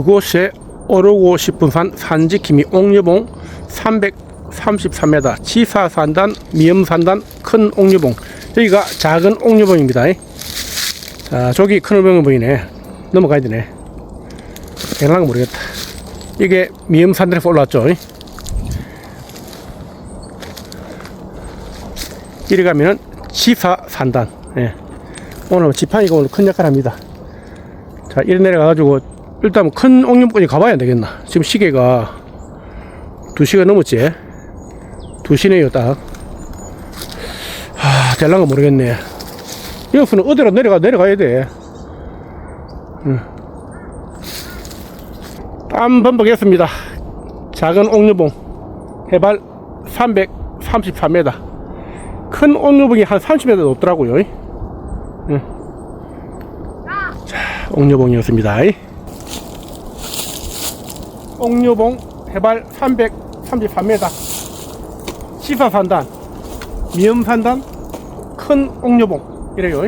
그곳에 오르고 싶은 산 산지킴이 옥류봉 333m 지사산단 미음산단 큰 옥류봉. 여기가 작은 옥류봉입니다. 자 저기 큰 옥류봉이 보이네. 넘어가야 되네. 거 모르겠다. 이게 미음산단에서 올라왔죠. 이리 가면은 지사산단. 예. 오늘 지팡이가 오늘 큰 역할을 합니다. 자 이리 내려가가지고 일단 큰 옥류봉까지 가봐야 되겠나? 지금 시계가 2시가 넘었지? 2시네요 딱. 하, 될란가 모르겠네. 여기서는 어디로 내려가 내려가야 돼. 응. 한번 보겠습니다. 작은 옥류봉. 해발 333m 큰 옥류봉이 한 30m 높더라고요. 응. 자 옥류봉이었습니다 옥류봉 해발 333m 시사산단 미음산단 큰 옥류봉. 이래요